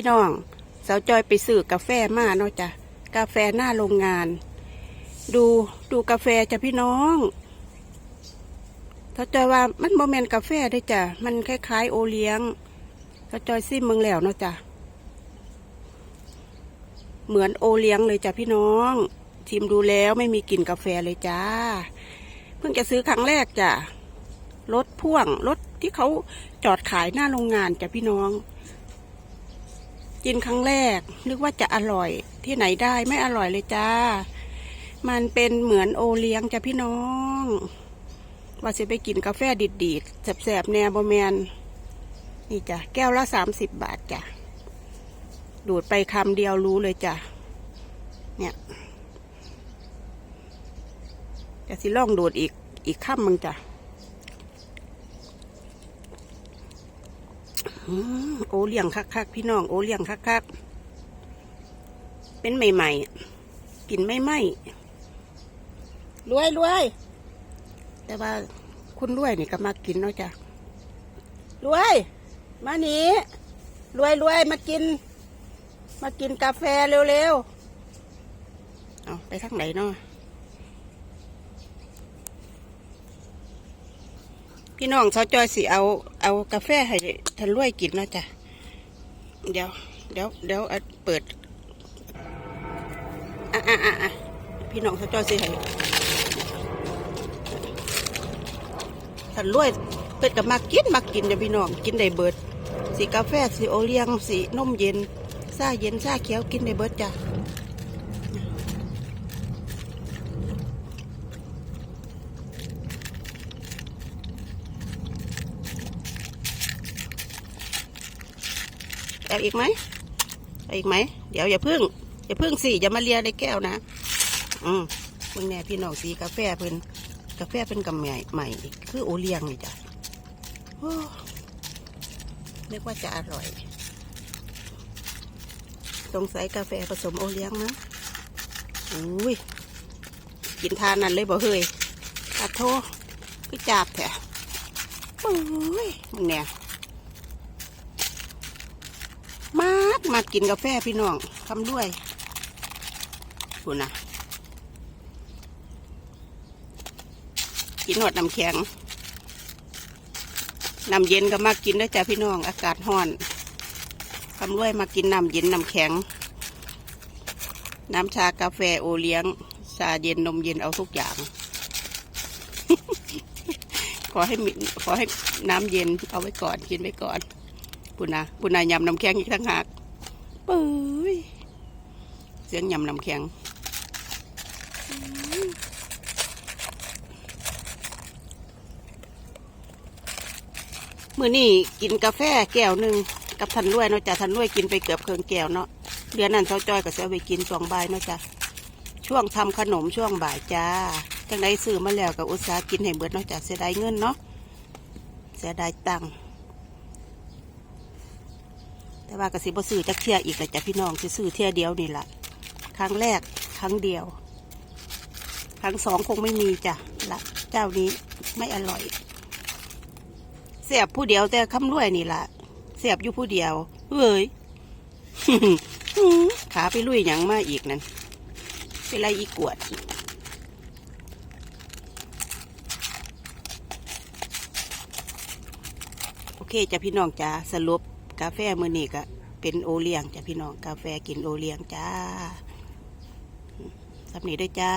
พี่น้อง สาวจอยไปซื้อกาแฟมาเนาะจ้ะกาแฟหน้าโรงงาน ดูดูกาแฟจ้ะพี่น้องสาวจอยว่ามันโมเมนกาแฟเด้วยจ้ะมันคล้ายๆ โอเลี้ยงสาวจอยซิมเมืองแล้วเนาะจ้ะเหมือนโอเลี้ยงเลยจ้ะพี่น้องชิมดูแล้วไม่มีกลิ่นกาแฟเลยจ้า เพิ่งจะซื้อครั้งแรกจ้ะรถพ่วงรถที่เขาจอดขายหน้าโรงงานจ้ะพี่น้อง กินครั้งแรก นึกว่าจะอร่อยที่ไหนได้ไม่อร่อยเลยจ้า มันเป็นเหมือนโอเลี้ยงจ้ะพี่น้อง ว่าจะไปกินกาแฟดิดๆแสบๆแนวบแมนนี่จ้ะแก้วละสามสิบบาทจ้ะดูดไปคำเดียวรู้เลยจ้ะเนี่ยจะสิล่องดูดอีกอีกคำมึงจ้ะ อืม โอเลี้ยงคักๆพี่น้องโอเลี้ยงคักๆเป็นใหม่ๆกินไม่ไหมรวยรวยแต่ว่าคุณรวยนี่ก็มากินเนาะจ้ะรวย มาหนีรวยรวยมากิน มากินกาแฟเร็วๆเอาไปทางไหนเนาะ พี่น้องเขาจอยสิเอาเอากาแฟให้ทันรวยกินเนาะจ้ะเดี๋ยวเดี๋ยวเดี๋ยวเปิดอะอะอะอะพี่น้องเขาจอยสิให้ทันรวยเป็ดกับมากินมากินเดี๋ยวพี่น้องกินได้เบิดสีกาแฟสีโอเลี้ยงสีนมเย็นซาเย็นซาเขียวกินได้เบิดจ้ะ เอาอีกไหมเอาอีกไหม เดี๋ยวอย่าพึ่ง อย่าพึ่งสิอย่ามาเลียในแก้วนะ อืมมึงแน่พี่น้องสีกาแฟเพิ่นกาแฟเป็นกำใหม่ใหม่คือโอเลี้ยงนี่จ้ะนึกว่าจะอร่อย สงสัยกาแฟผสมโอเลี้ยงนะอุ้ย กินทานนั่นเลยบ่เฮ้ยตัดโทก็จับแถะโอ้ยมึงเนี่ย มา กมากินกาแฟพี่น้องทำด้วยคุณนะกินหนวดน้ำแข็งน้ำเย็นก็มากินด้วยจ้ะพี่น้อง อากาศร้อนทำด้วยมากินน้ำเย็นน้ำแข็ง น้ำชากาแฟโอเลี้ยงชาเย็นนมเย็นเอาทุกอย่าง ขอให้ขอให้น้ำเย็นเอาไว้ก่อนกินไว้ก่อนปุณาปุณายำน้ำแข็งอีกทั้งหาก ปุ้ยเสียงยำน้ำแข็งมื่อนี่กินกาแฟแก้วหนึ่งกับทันรวยเนาะจ้ะทันรวยกินไปเกือบเคืองแก้วเนาะเดือนนั้นเท่าจอยก็จะไปกินช่วงบ่ายเนาะจ้ะช่วงทำขนมช่วงบ่ายจ้าจังไดซื้อมาแล้วกับอุตสาห์กินให้เบิดเนาะจ้ะเสียดายเงินเนาะเสียดายตังค์ แต่ว่ากสิบซื้อจักเที่ยอีกแหละจ้ะพี่น้องสิซื้อเที่ยเดียวนี่แหละครั้งแรกครั้งเดียว ครั้งสองคงไม่มีจ้ะละเจ้านี้ไม่อร่อย เสียบผู้เดียวแต่คำรวยนี่ละเสียบอยู่ผู้เดียวเฮ้ยขาไปลุยหยังมาอีกนั่นเป็นไรอีกวดโอเคจ้ะพี่น้องจ้าสรุป กาแฟมือนี้ก็เป็นโอเลี้ยงจ้ะพี่น้อง กาแฟกินโอเลี้ยงจ้าสับนี้ด้วยจ้า